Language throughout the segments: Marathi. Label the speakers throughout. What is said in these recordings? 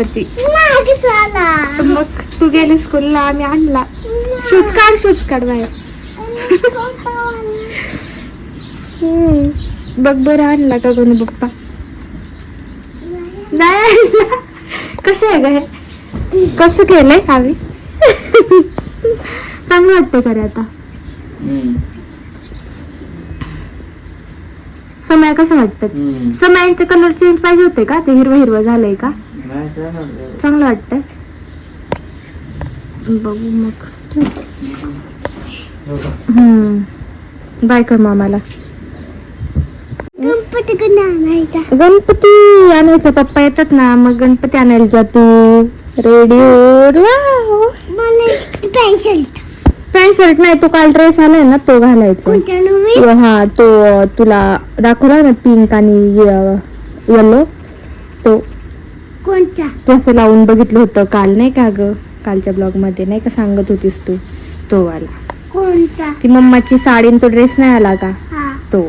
Speaker 1: गणपती. मग तू गेली स्कूलला आम्ही आणला. शूज काढ शूज काढ बाहेर. बघ बरं आणला का गणू बाप्पा? नाही. कसं आहे ग हे? कसं केलंय आम्ही? चांगलं वाटतं खरे आता. समय कसं वाटतं? समयांचे कलर चेंज पाहिजे होते का? ते हिरवं हिरवं झालंय का? चांगलं वाटतंय. बघू मग. हम्म. बाय कर मामाला.
Speaker 2: गणपती
Speaker 1: गणपती आणायचा. पप्पा येतात ना मग गणपती आणायला जातो. रेडिओ पॅन्ट शर्ट नाही तो काल ड्रेस आलाय ना तो घालायचा. हा तो तुला दाखवला ना पिंक आणि येलो तो.
Speaker 2: कोणचा
Speaker 1: तू असं लावून बघितलं होतं काल नाही का ग? कालच्या ब्लॉगमध्ये नाही का सांगत होतीस तू? तो वाला
Speaker 2: कोणचा?
Speaker 1: ती मम्माची साडी आणि तो ड्रेस नाही आला का?
Speaker 2: हा.
Speaker 1: तो.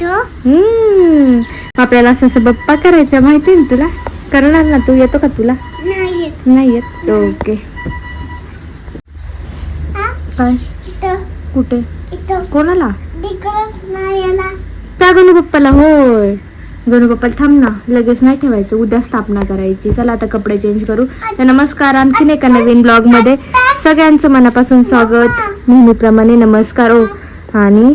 Speaker 2: तो?
Speaker 1: हम्म. आपल्याला असं असं बप्पा करायचं माहिती ना तुला? करणार ना तू? येतो का तुला?
Speaker 2: नाही येत.
Speaker 1: नाही येत? ओके.
Speaker 2: हा?
Speaker 1: काय?
Speaker 2: इथं.
Speaker 1: कुठे?
Speaker 2: इथं.
Speaker 1: कोणाला?
Speaker 2: तिकडच नाही याला
Speaker 1: त्या गणू बाप्पाला होय. गणू थांब ना. लगेच नाही ठेवायचं. उद्या स्थापना करायची. चला आता कपडे चेंज करू. तर नमस्कार. आणखीन एका नवीन ब्लॉगमध्ये सगळ्यांचं मनापासून स्वागत. नेहमीप्रमाणे नमस्कार. ओ आणि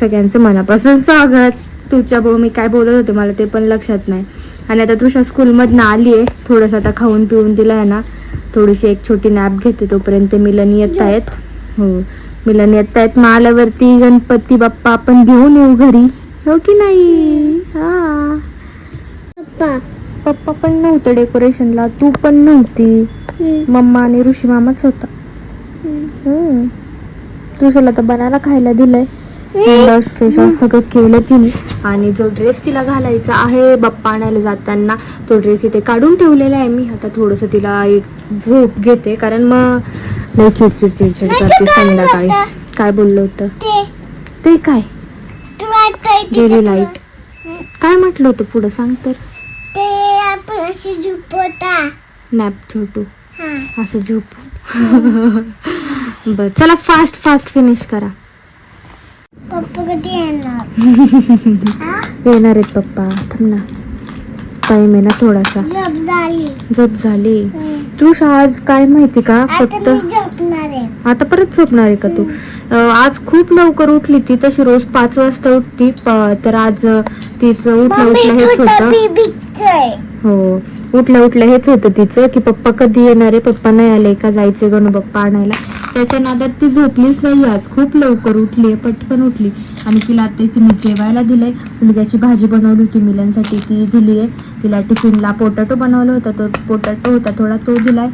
Speaker 1: सगळ्यांचं मनापासून स्वागत. तुझ्या भाऊ मी काय बोलत होते मला ते पण लक्षात नाही. आणि आता तुझ्या स्कूलमधनं आली आहे. थोडंसं आता खाऊन पिऊन दिलं आहे ना. थोडीशी एक छोटी नॅप घेते तोपर्यंत मिलन येत आहेत. हो. मिलन येत आहेत. मग आल्यावरती गणपती बाप्पा आपण घेऊन येऊ घरी. हो की नाही? हा.
Speaker 2: पप्पा.
Speaker 1: पप्पा पण नव्हतं डेकोरेशनला तू पण नव्हती. मम्मा आणि ऋषी मामाच होता. तुझ्याला तर बनायला खायला दिलंय. ब्रश सगळं केलं तिने. आणि जो ड्रेस तिला घालायचा आहे बाप्पा आणायला जाताना तो ड्रेस इथे काढून ठेवलेला आहे मी. आता थोडस तिला एक झोप घेते. कारण मग लई चिडचिड चिडचिड करते संध्याकाळी. काय बोललो होतं?
Speaker 2: ते.
Speaker 1: काय? गेली लाइट काय म्हटलं होतं पुढं? सांग तर.
Speaker 2: ते आपण अशी झोपवता
Speaker 1: नॅप छोटू
Speaker 2: हा.
Speaker 1: असं झोप. बर चला फास्ट फास्ट फिनिश करा.
Speaker 2: पप्पा कधी येणार? हा?
Speaker 1: येणार आहेत पप्पा. थांब ना. टाइम आहे ना थोडासा.
Speaker 2: झोप झाली.
Speaker 1: झोप झाली.
Speaker 2: हम्म.
Speaker 1: तू आज काय माहिती का?
Speaker 2: आता
Speaker 1: फक्त
Speaker 2: मी झोपणार आहे.
Speaker 1: आता परत झोपणार आहे का तू? अं, आज खूप लवकर उठली ती. तशी रोज पाच वाजता उठती. प- तर आज अं, तिचं उठलं उठलं हेच होतं. हो उठलं उठलं हेच होतं तिचं की पप्पा कधी येणार आहे? पप्पा नाही आले का? जायचे गणू पप्पा आणायला. त्याच्या नादात ती झोपलीच नाही आज. खूप लवकर उठली आहे पटकन उठली. आणि तिला आता इथे मी जेवायला दिलंय. मुलग्याची भाजी बनवली होती मिलांसाठी ती दिली आहे. तिला टिफिनला पोटॅटो बनवला होता. तो पोटॅटो होता थोडा तो दिलाय.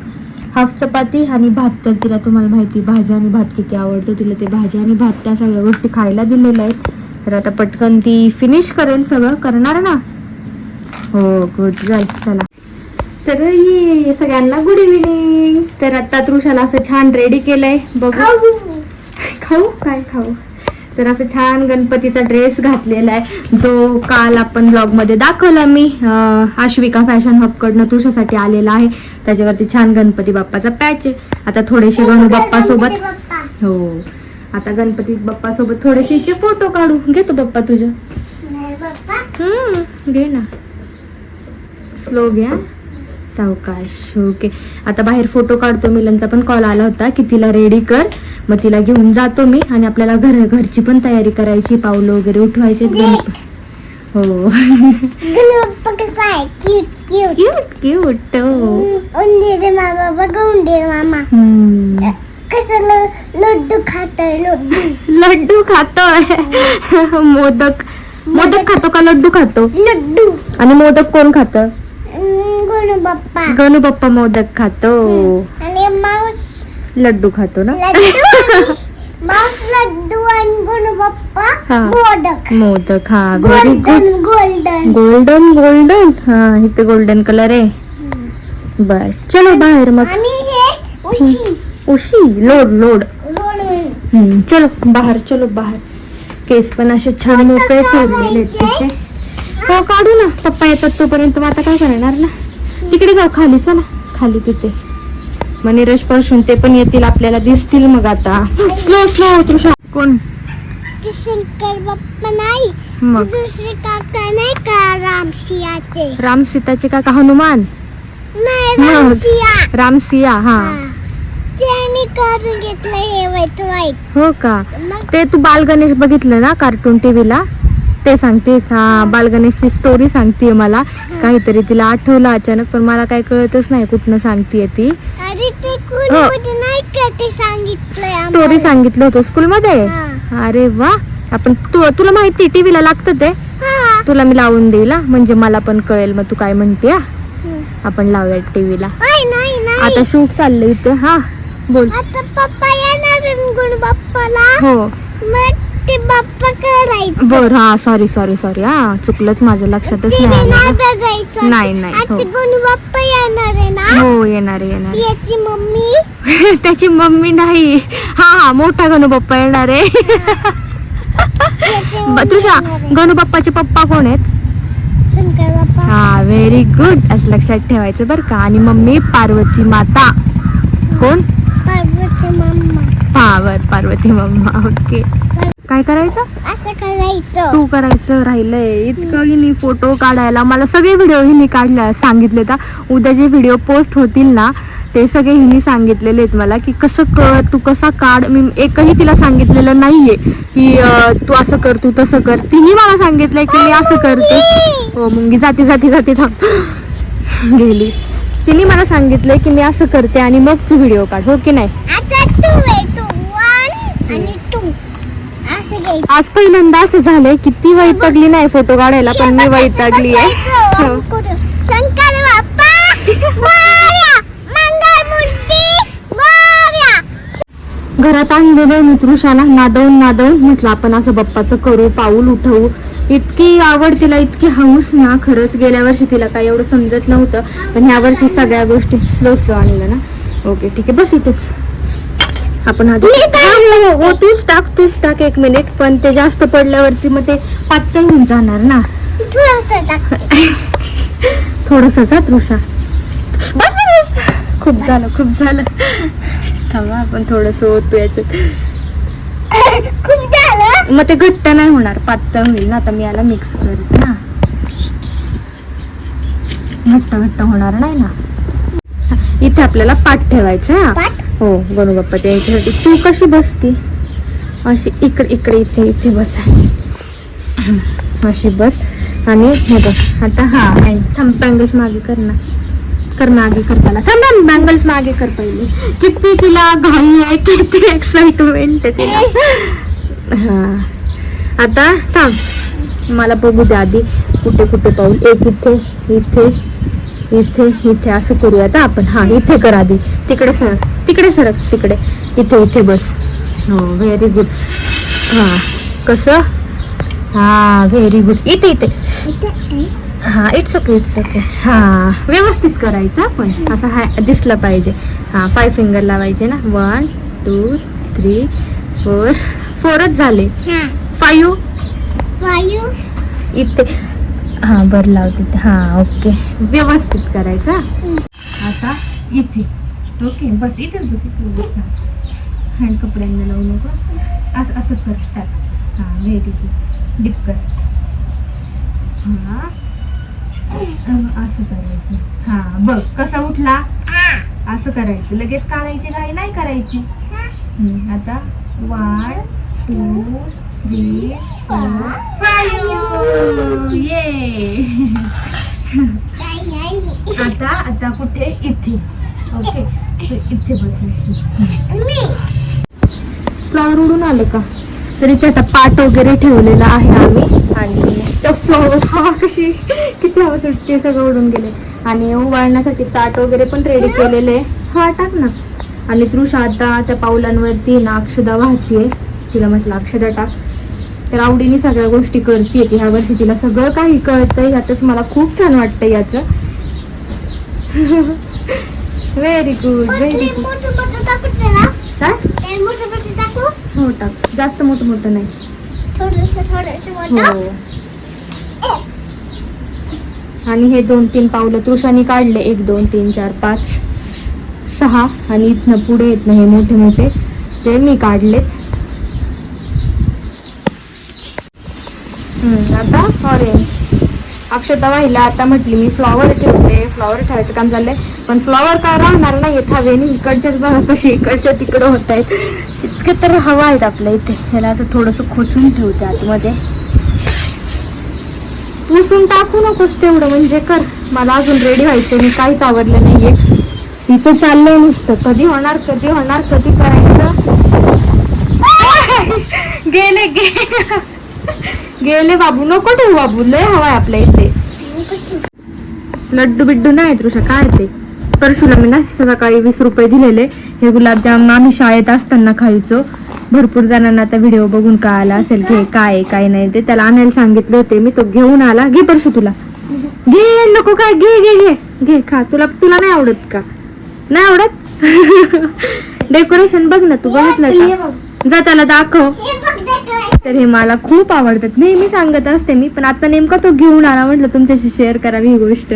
Speaker 1: हाफ चपाती आणि भात. तर तिला तुम्हाला माहिती भाजी आणि भात किती आवडतो. तिला ते भाजी आणि भात त्या सगळ्या गोष्टी खायला दिलेल्या आहेत. तर आता पटकन ती फिनिश करेल सगळं. करणार ना? हो गुड जाईल चला. तर ये सगळ्यांना गुड इव्हिनिंग तर आता तृषाला असं छान रेडी केलंय. बघू.
Speaker 2: खाऊ.
Speaker 1: काय खाऊ? तर असं छान गणपतीचा ड्रेस घातलेला आहे. जो काल आपण ब्लॉगमध्ये दाखवला मी आश्विका फॅशन हब कडनं तुझ्यासाठी आलेला आहे. त्याच्यावरती छान गणपती बाप्पाचा पॅच आहे. आता थोडेसे गणू बाप्पा सोबत
Speaker 2: गणपती बाप्पा.
Speaker 1: हो. आता गणपती बाप्पा सोबत थोडेसे फोटो काढू. घेतो बाप्पा तुझ्या हम्म, घे ना. स्लो घ्या सावकाश. ओके आता बाहेर फोटो काढतो. मिलनचा पण कॉल आला होता की तिला रेडी कर. मग तिला घेऊन जातो मी आणि आपल्याला घर घरची पण तयारी करायची. पावलं वगैरे उठवायचे गणप हो.
Speaker 2: गणपती आहे क्यूट क्यूट
Speaker 1: क्यूट
Speaker 2: मामा. कसं ल- लड्डू खातोय लड्डू.
Speaker 1: लड्डू खातोय. मोदक. मोदक खातो का? लड्डू खातो.
Speaker 2: लड्डू.
Speaker 1: आणि मोदक कोण खात?
Speaker 2: गणू बाप्पा.
Speaker 1: गणू बाप्पा मोदक खातो.
Speaker 2: आणि माऊस.
Speaker 1: लड्डू खातो ना?
Speaker 2: माऊस लड्डू आणि गणू बाप्पा. मोदक.
Speaker 1: मोदक हा
Speaker 2: गोल्डन गोल्डन.
Speaker 1: Golden golden? हा इथे गोल्डन कलर आहे. बर. चलो बाहेर मग.
Speaker 2: आणि हे उशी.
Speaker 1: उशी लोड लोड. हम्म, चलो बाहेर चलो बाहेर. केस पण असे छान मोकळे सोडलेले आहेत तिचे. हो काढू ना. पप्पा येतात तोपर्यंत. मग आता काय करणार ना? तिकडे जाऊ खाली चला. खाली तिथे. मग नीरज परशून ते पण येतील आपल्याला दिसतील मग आता. Slow slow Trisha. कोण?
Speaker 2: ते शंकर बाप्पा नाही.
Speaker 1: मग?
Speaker 2: दुसरे काका नाही का? रामसियाचे
Speaker 1: राम सीताचे काका हनुमान?
Speaker 2: नाही
Speaker 1: मग.
Speaker 2: रामसिया
Speaker 1: राम सिया हा.
Speaker 2: हा. त्यांनी करून घेतलं हे वाईट वाईट
Speaker 1: हो का?
Speaker 2: मग?
Speaker 1: ते तू बाल गणेश बघितलं ना कार्टून टीव्हीला ते सांगतेस हा बाल गणेशची स्टोरी सांगतेय मला. काहीतरी तिला आठवलं अचानक पण मला काही कळतच नाही कुठनं सांगतेय ती.
Speaker 2: अरे ते कुणीमध्ये नाही का ते सांगितलंय
Speaker 1: स्टोरी
Speaker 2: आम्हाला.
Speaker 1: सांगितलं होतं स्कूलमध्ये
Speaker 2: हा.
Speaker 1: अरे वा. आपण तू तुला माहिती टीव्हीला लागतं ते?
Speaker 2: हा.
Speaker 1: तुला मी लावून देईल हा. म्हणजे मला पण कळेल मग तू काय म्हणते हा.
Speaker 2: हम्म.
Speaker 1: आपण लावूया टीव्हीला
Speaker 2: ओय, नाही नाही.
Speaker 1: आता शूट चाललंय इथे हा. बोल.
Speaker 2: आता पप्पा येणार गुण बाप्पाला.
Speaker 1: हो.
Speaker 2: मग ते बाप्पा करायचं.
Speaker 1: बर हा सॉरी सॉरी सॉरी हा चुकलंच माझं लक्षातच
Speaker 2: TV
Speaker 1: नाही
Speaker 2: नाही
Speaker 1: आलं.
Speaker 2: बघायचं.
Speaker 1: नाही, नाही, हो.
Speaker 2: आजचे गुण बाप्पा येणार आहे ना?
Speaker 1: हो येणार आहे, येणार.
Speaker 2: याची मम्मी?
Speaker 1: त्याची मम्मी नाही. हा हा मोठा गणू बाप्पा येणार आहे.
Speaker 2: याची
Speaker 1: ब-
Speaker 2: मम्मी
Speaker 1: तृषा
Speaker 2: येणार आहे.
Speaker 1: गणू बाप्पाचे पप्पा कोण आहेत?
Speaker 2: शंकर बाप्पा.
Speaker 1: हा व्हेरी गुड असं लक्षात ठेवायचं बरं का. आणि मम्मी पार्वती माता. कोण? पावर पार्वती मम्मा ओके. काय करायचं?
Speaker 2: असं करायचं.
Speaker 1: तू करायचं राहिलंय. इतकं हिनी फोटो काढायला मला सगळे व्हिडिओ हिनी काढल्या सांगितले तर उद्या जे व्हिडिओ पोस्ट होतील ना ते सगळे हिनी सांगितलेले आहेत मला की कसं कर तू कसा काढ. मी एकही तिला सांगितलेलं नाहीये की तू असं कर तू तसं कर. तिने मला सांगितलंय की मी असं करते. हो मुंगी जाती जाती जाती थांब. गेली. तिने मला सांगितलंय की मी असं करते आणि मग तू व्हिडिओ काढ हो की नाही
Speaker 2: आता टू आहे टू वन आणि टू असं घ्यायचं
Speaker 1: आज पहिल्यांदा असं झालंय की ती वैतागली नाही फोटो काढायला पण मी वैतागली आहे. हो. घरात आणलेलं मी तृषाला नादवून नादवून. म्हटलं आपण असं बाप्पाचं करू पाऊल उठवू. इतकी आवड तिला इतकी हौस ना खरंच गेल्या वर्षी तिला काही एवढं समजत नव्हतं. पण ह्या वर्षी सगळ्या गोष्टी स्लो स्लो आणलं ना. ओके ठीक आहे बस इथेच. आपण आधी हा, तूच टाक तूच टाक एक मिनिट पण ते जास्त पडल्यावरती मग ते पातळ होऊन जाणार ना.
Speaker 2: थोडंसं
Speaker 1: तृषा. खूप झालं खूप झालं. थांबा आपण थोडस ओतू याच्यात. मग ते घट्ट नाही होणार पातळ होईल ना. आता मी याला मिक्स करते ना. घट्ट घट्ट होणार नाही ना. इथे आपल्याला पाठ ठेवायचं हो गणू बाप्पाच्या याच्यासाठी. तू कशी बसती? अशी इकडे इकडे इथे इथे बस अशी बस. आणि हे बघ आता हा थांब बँगल्स मागे कर ना. कर मागे कर त्याला. थांब थांब बँगल्स मागे कर पहिले. किती तिला घाई आहे किती एक्साइटमेंट आहे तिला. हा. आता थांब. मला बघू द्या आधी. कुठे कुठे पाऊल? एक इथे इथे इथे इथे असं करूयात आपण. हा इथे कर आधी. तिकडे सर. तिकडे सरक तिकडे. इथे इथे बस. हो व्हेरी गुड हा कसं? हा व्हेरी गुड इथे इथे. हा इट्स ओके इट्स ओके हा व्यवस्थित करायचं आपण. असं हा दिसलं पाहिजे. हा फाय फिंगर लावायचे ना. वन टू थ्री फोर फोरच झाले.
Speaker 2: हा.
Speaker 1: फायू
Speaker 2: वायू
Speaker 1: इथे. हा बरं लाव तिथे हा ओके व्यवस्थित करायचं. आता इथे. ओके बस इथेच बस इथे बस. हँड कपड्यांना लावू नको. असं असं कर टाक. हां व्हेरी गुड डिप कर. हां. असं करायचं. हां बघ कसा उठला? असं करायचं. लगेच काढायची घाई नाही करायची. आता one two three four five ये आता आता कुठे? इथे. ओके इथे बसायची फ्लॉवर उडून आले का? तरी त्याचा आता पाट वगैरे ठेवलेला आहे आम्ही. आणि त्या फ्लॉवर हवा कशी किती हवा सुटते सगळं उडून गेले. आणि उवाळण्यासाठी ताट वगैरे पण रेडी केलेले आहे. हा टाक ना. आणि तृषा आता त्या पावलांवरती ना अक्षदा वाहतीये. तिला म्हटलं अक्षदा टाक. तर आवडीने सगळ्या गोष्टी करते की ह्या वर्षी तिला सगळं काही कळतंय. ह्यातच मला खूप छान वाटतं याचं. व्हेरी गुड व्हेरी गुड काय? हो टाक. जास्त मोठं मोठं नाही. हो. आणि हे दोन तीन पावलं तुळशानी काढले. एक दोन तीन चार पाच सहा. आणि इथनं पुढे येत नाही मोठे मोठे. ते मी काढलेच हम्म, आता ऑरेंज अक्षता वाहिला आता म्हटली मी फ्लॉवर ठेवते. फ्लॉवर ठेवायचं काम चाललंय. पण फ्लॉवर काय राहणार नाही हवेने इकडच्याच बघा कशी इकडच्या तिकडं होत आहेत. इतके तर हवा आहेत आपल्या इथे. ह्याला असं थोडंसं खोचून ठेवते आतमध्ये. पुसून टाकू नकोस तेवढं म्हणजे कर. मला अजून रेडी व्हायचं मी काहीच आवडलं नाहीये. तिचं चाललंय नुसतं. कधी होणार कधी होणार कधी करायचं? गेले गे गेले बाबू. नको ठेवू बाबू. लय हवाय आपल्या इथे. लड्डू बिड्डू नाही तृषा. काय ते? परशुला मी ना सकाळी वीस रुपये दिलेले. हे गुलाबजाम आम्ही शाळेत असताना खायचो. भरपूर जणांना आता व्हिडिओ बघून कळाला असेल की काय काय नाही. ते त्याला आणायला सांगितले होते. मी तो घेऊन आला. घे परशु तुला. घे नको काय घे घे घे. घे खा. तुला तुला नाही आवडत का? नाही आवडत? डेकोरेशन बघ ना तू. बघितलं का? जा त्याला दाखव. तर हे मला खूप आवडतात. नेहमी सांगत असते मी पण आता नेमका तो घेऊन आला म्हटलं तुमच्याशी शेअर करावी ही गोष्ट.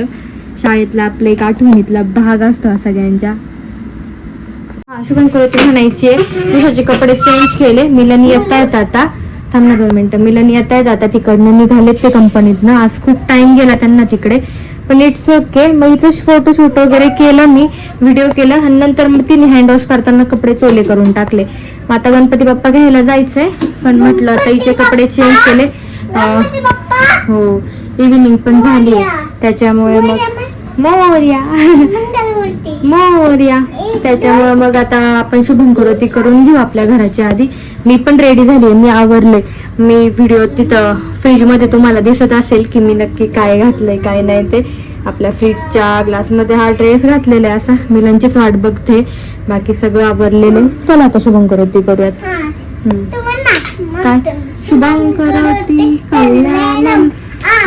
Speaker 1: शाळेतला आपला एक आठवणीतला भाग असतो हा सगळ्यांच्या हा शुभम करत म्हणायचे तुझ्याचे कपडे चेंज केले. मिलन येता येत आता. थांबणं दोन मिनटं. मिलन येता येत आता तिकडनं. निघालेत ते कंपनीतनं आज खूप टाइम गेला त्यांना तिकडे. पण इट्स ओके मग इथं फोटोशूट वगैरे केलं मी. व्हिडिओ केलं. आणि नंतर मग तिने हँड वॉश करताना कपडे चोले करून टाकले. मग आता गणपती बाप्पा घ्यायला जायचंय. पण म्हटलं आता ताईचे कपडे चेंज केले. हो. इव्हिनिंग पण झाली त्याच्यामुळे मग मोर्या. मोर्या. त्याच्यामुळे मग आता आपण शुभम करोती करून घेऊ आपल्या घराच्या आधी. मी पण रेडी झाली मी आवरले. मी व्हिडिओ तिथं फ्रीजमध्ये तुम्हाला दिसत असेल की मी नक्की काय घातलंय काय नाही ते. आपल्या फ्रीजच्या ग्लासमध्ये हा ड्रेस घातलेला आहे असा. मिलांचीच वाट बघते. बाकी सगळं आवरलेलं. चला आता शुभम करोती करूयात. काय? शुभम करोती कल्याणम.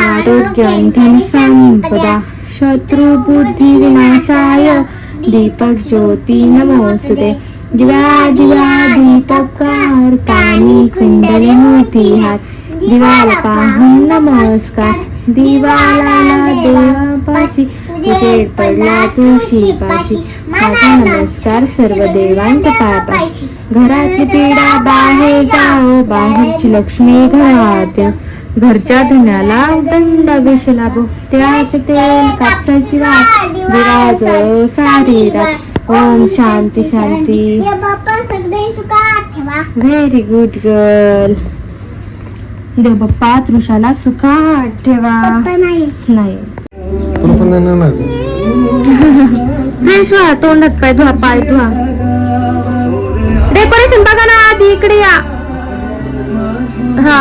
Speaker 1: आरोग्यं धन संपदा. शत्रु बुद्धी दीपक ज्योती नमोस्तुते दिवा दिवा दीपकार कानी कुंडली मोती हात दिवाला पाहून नमस्कार। दिवाला देवापाशी उजेड पडला तुळशी पाशी माझा नमस्कार सर्व देवांच्या पापाशी घरातली पीडा बाहेर जाओ बाहेरची लक्ष्मी घरात घरच्या धुण्याला दंड विष लागो. त्यात तेल कापसाची रात विराज सारी रात ओम शांती शांती. व्हेरी गुड गर्ल देव बाप्पा तृषाला सुखात ठेवा.
Speaker 2: नाही.
Speaker 1: फ्रेश व्हा तोंडात पाय धुवा पाय धुवा. डेकोरेशन बघा ना आधी इकडे या. हा.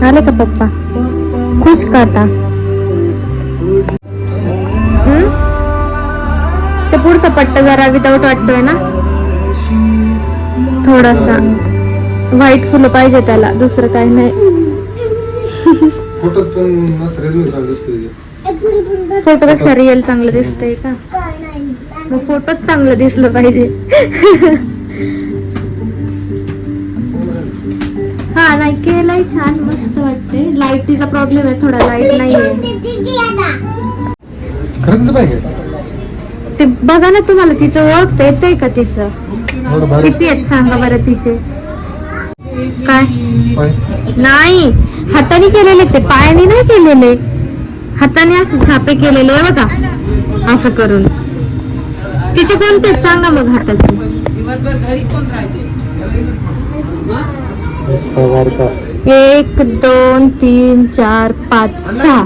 Speaker 1: झाले का पप्पा? खुश करता? ते पुढचा पट्टा जरा विदाऊट वाटतोय ना? थोडासा. व्हाईट फुलं पाहिजे त्याला दुसरं काही नाही. फोटोपेक्षा रिअल चांगलं दिसतंय का? मग फोटोच चांगलं दिसलं पाहिजे. हा नाही केलंय छान मस्त वाटते लाईटीचा प्रॉब्लेम आहे थोडा लाइट नाहीये. ते बघा ना तुम्हाला तिचं ओळखता येतंय का तिचं? किती आहेत सांगा बरं तिचे. काय? नाही. हाताने केलेले ते पायाने नाही केलेले. हाताने असे छापे केलेले आहे बघा. असं करून. तिचे कोणते आहेत? सांगा मग हाताचे. एक दोन तीन चार पाच सहा.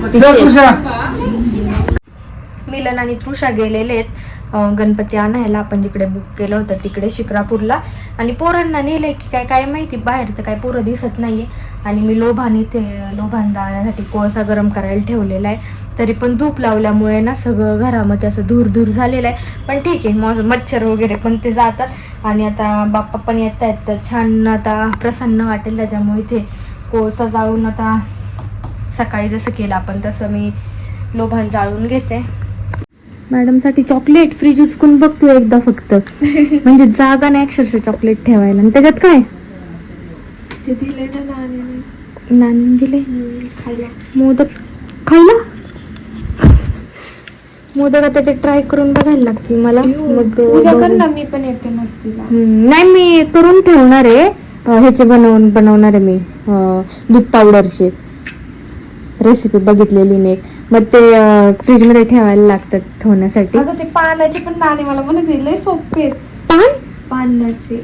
Speaker 1: मिलन आणि तृषा गेलेले आहेत गणपती आणायला आपण जिकडे बुक केलं होतं तिकडे शिक्रापूरला. आणि पोरांना नेलंय की काय काय माहिती बाहेरचं काय पोरं दिसत नाहीये. आणि मी लोभान इथे लोभान जाण्यासाठी कोळसा गरम करायला ठेवलेला आहे. तरी पण धूप लावल्यामुळे ना सगळं घरामध्ये असं धूर धूर झालेलं आहे. पण ठीक आहे मग मच्छर वगैरे पण ते जातात. आणि आता बाप्पा पण येत आहेत तर छान आता प्रसन्न वाटेल त्याच्यामुळे इथे कोळसा जाळून आता सकाळी जसं केलं आपण तसं मी लोभान जाळून घेते. मॅडमसाठी चॉकलेट फ्रीज उचकून बघतो एकदा फक्त. म्हणजे जागा नाही अक्षरशः चॉकलेट ठेवायला. आणि त्याच्यात काय? दिले मोदक. खायला मोदक त्याचे ट्राय करून बघायला लागतील मला. मग
Speaker 3: कर. ना मी पण येते
Speaker 1: नाही मी करून ठेवणार आहे. ह्याचे बनवून बनवणार आहे मी दूध पावडरचे रेसिपी बघितलेली मी. एक. मग ते फ्रीजमध्ये ठेवायला लागतात ठेवण्यासाठी.
Speaker 3: अगं ते पानाचे पण दाणे मला म्हणत लय सोपे आहेत.
Speaker 1: पान?
Speaker 3: पानाचे.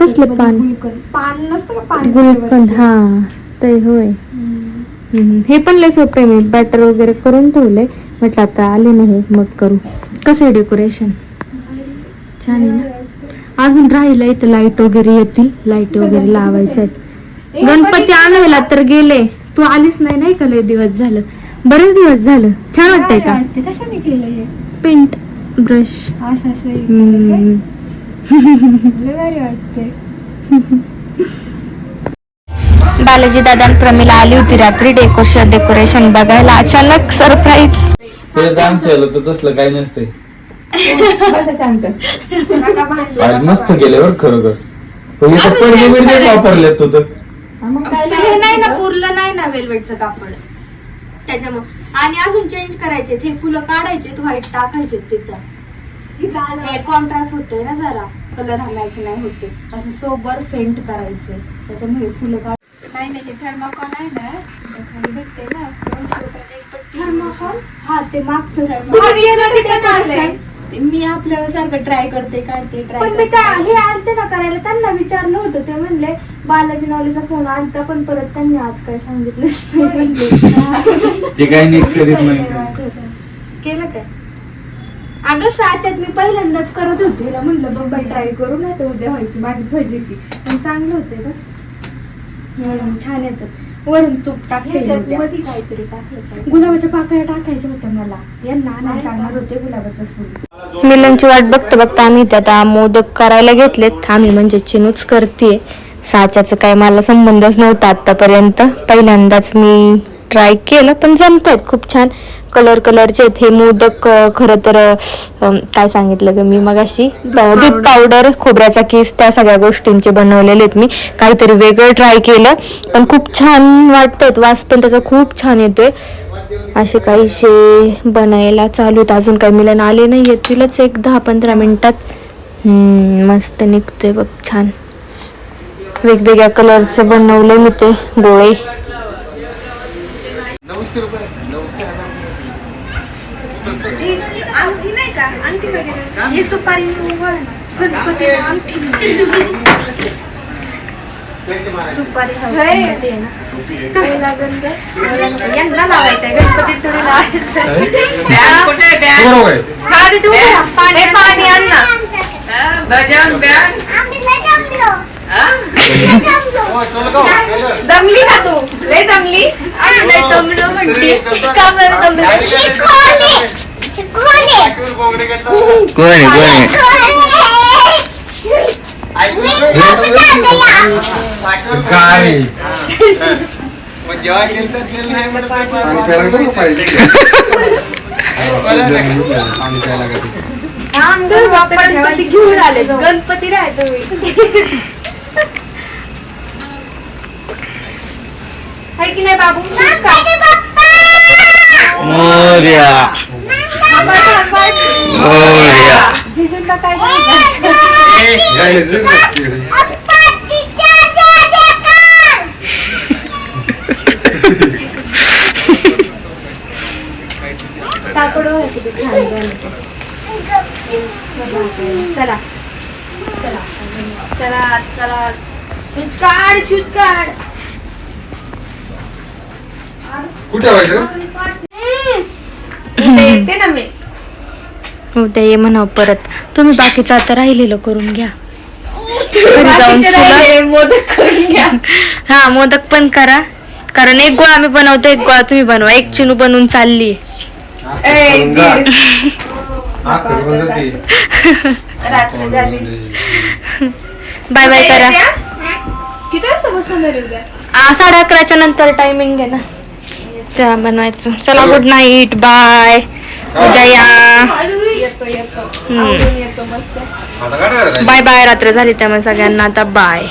Speaker 1: कसलं पान?
Speaker 3: गुलकंद. पान नसतं का पान
Speaker 1: गुलकंद हा ते होय. हम्म, हे पण लय सोपं मी बॅटर वगैरे करून ठेवलंय म्हटलं आता आले नाही मग करू. कसं आहे डेकोरेशन छान आहे ना? अजून राहिलं इथं लाइट वगैरे येतील. लाइट वगैरे लावायच्या आहेत. गणपती आणायला तर गेले. तू आलीच नाही नाही का? लय दिवस झालं. बरेच दिवस झालं. छान वाटतंय का?
Speaker 3: कशाने केलं हे?
Speaker 1: पेंट ब्रश
Speaker 3: हे
Speaker 1: बालाजी दादा प्रमिला आली होती रात्री डेकोरेशन डेकोरेशन बघायला. अचानक सरप्राईज
Speaker 4: ते डान्स झालं अरे मस्त गेले बरं खरोखर पडदे वापरले तू तर.
Speaker 1: हे नाही ना पुरलं नाही ना वेलवेटचं कापड. त्याच्यामुळे. आणि अजून चेंज करायचे हे फुलं काढायचे व्हाईट टाकायचे तिथं. हे कॉन्ट्रास्ट होतोय ना जरा. कलर हलायचे नाही होते. असं सोबर पेंट करायचे त्याच्यामुळे फुलं काढ
Speaker 3: नाही नाही थर्माकॉल आहे ना. त्याच्यामध्ये भेटते ना. दोनशे रुपयाला एक पट्टी.
Speaker 1: थर्माकोल हा ते मागचं
Speaker 3: तुम्ही गेलं मी आपल्या सारखं ट्राय करते काढते ट्राय
Speaker 1: पण मी त्या हे आलते ना करायला? त्यांना विचारलं होतं ते म्हणले बालाजी नवलीचा फोन आणता पण परत त्यांनी आज काय सांगितलं नाही म्हणले.
Speaker 4: ते काही नीट करीत नाही.
Speaker 1: केलं काय? अगं साच्यात मी पहिल्यांदाच करत होते तिला म्हणलं बघ ट्राय करू नाही तर उद्या व्हायची माझी फजिती पण चांगलं होते बस. हम्म, छान येतात वरून तूप टाकते
Speaker 3: ह्याच्यात मध्ये काहीतरी टाकलं
Speaker 1: गुलाबाच्या पाकळ्या टाकायच्या होत्या मला. यांना आणायला सांगणार होते गुलाबाचं फुल. मिलनची वाट बघता बघता आम्ही आता मोदक करायला घेतलेत. आम्ही म्हणजे चिनूच करते साच्याचं काय मला संबंधच नव्हता आतापर्यंत पहिल्यांदाच मी ट्राय केलं पण जमतात खूप छान. कलर कलरचे आहेत. हे मोदक खरं तर काय सांगितलं ग मी मगाशी? दूध पावडर खोबऱ्याचा केस त्या सगळ्या गोष्टींचे बनवलेले आहेत मी. काहीतरी वेगळं ट्राय केलं पण खूप छान वाटतात वास पण त्याचा खूप छान येतोय. असे काहीसे बनायला चालू आहेत. अजून काही मिलन आले नाही येतीलच एक दहा पंधरा मिनिटात. हम्म, मस्त निघतोय बघ छान. वेगवेगळ्या कलरचं बनवलं मी ते गोळे
Speaker 3: आणखी नाही का आणखी वगैरे हे। सुपारी गणपती सुपारी हवी ना पहिला गंध यांना लावायचंय गणपती थोडी लावायचं
Speaker 4: बरोबर आहे
Speaker 3: गाडी तू पाणी पाणी आण ना।
Speaker 2: आम्ही लय जमलो. लय जमलो.
Speaker 3: जमली का तू। लय जमली आम्ही लय जमलो म्हणते का बरं जमलं
Speaker 2: हे? कोण आहे? कोण आहे?
Speaker 4: काय
Speaker 3: गणपती घेऊन आले गणपती राह तुम्ही की नाही बाबू
Speaker 5: मोर्या
Speaker 3: जिजूंना काय किती छान चला. चला चला. चला शूज काढ काढ
Speaker 4: कुठे व्हायचं
Speaker 3: उद्या
Speaker 1: ये म्हणा परत. तुम्ही बाकीचं आता राहिलेलं करून घ्या. घरी जाऊन
Speaker 3: बाकीचे
Speaker 1: फुलं-
Speaker 3: राहिले मोदक करून घ्या.
Speaker 1: हा मोदक पण करा. कारण एक गोळा मी बनवतो एक गोळा तुम्ही बनवा. एक चिनू बनवून चालली.
Speaker 3: ए, दीड.
Speaker 4: खरं ते.
Speaker 3: रात्र झाली.
Speaker 1: बाय बाय करा.
Speaker 3: हा? किती वाजता बसवणार आहे उद्या?
Speaker 1: आ, साडे अकराच्या नंतर टायमिंग आहे ना. त्या बनवायचं. चला गुड नाईट बाय उद्या या.
Speaker 3: येतो येतो. येतो मस्त?
Speaker 1: बाय बाय रात्र झाली त्यामुळे सगळ्यांना आता बाय.